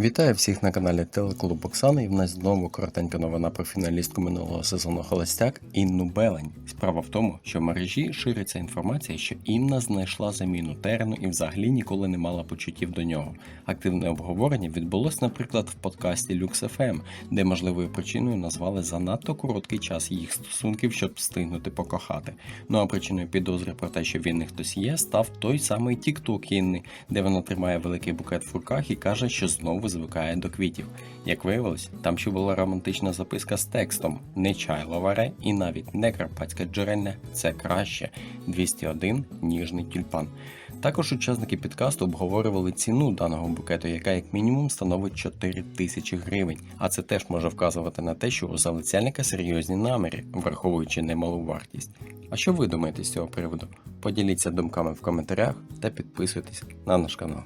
Вітаю всіх на каналі Телеклуб Оксани і в нас знову коротенька новина про фіналістку минулого сезону Холостяк Інну Белень. Справа в тому, що в мережі шириться інформація, що Інна знайшла заміну терену і взагалі ніколи не мала почуттів до нього. Активне обговорення відбулось, наприклад, в подкасті Lux FM, де можливою причиною назвали занадто короткий час їх стосунків, щоб встигнути покохати. Ну а причиною підозри про те, що він не хтось є, став той самий TikTok Інни, де вона тримає великий букет в руках і каже, що знову звикає до квітів. Як виявилось, там ще була романтична записка з текстом не чай лаваре і навіть не карпатське джерельне, це краще 201 ніжний тюльпан. Також учасники підкасту обговорювали ціну даного букету, яка як мінімум становить 4 тисячі гривень. А це теж може вказувати на те, що у залицяльника серйозні наміри, враховуючи немалу вартість. А що ви думаєте з цього приводу? Поділіться думками в коментарях та підписуйтесь на наш канал.